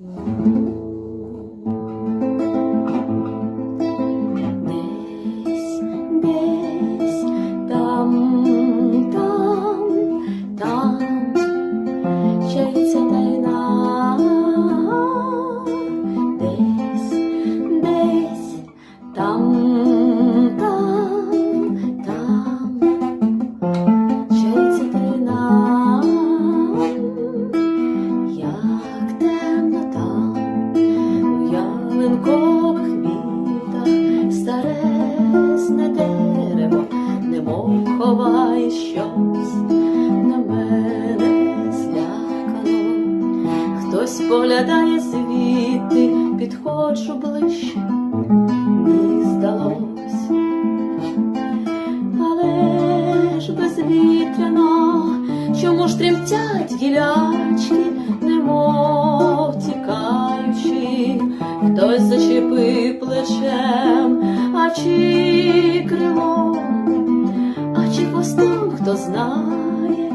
Десь, десь, там, там, там, чається тайна. Десь, десь, там, ялинкових квітах старесне дерево, немов ховає щось на мене злякано. Хтось поглядає звідти, підходжу ближче, мені здалось. Але ж безвітряно, чому ж тремтять гілячки, немов хто знає,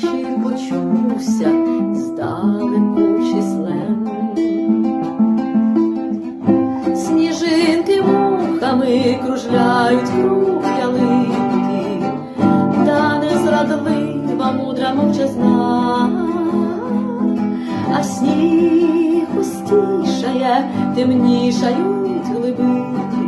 чи почувся здалеку числем. Сніжинки вухами кружляють круг ялинки, та незрадлива мудра мовчазна, а сніг густішає, темнішають глибини,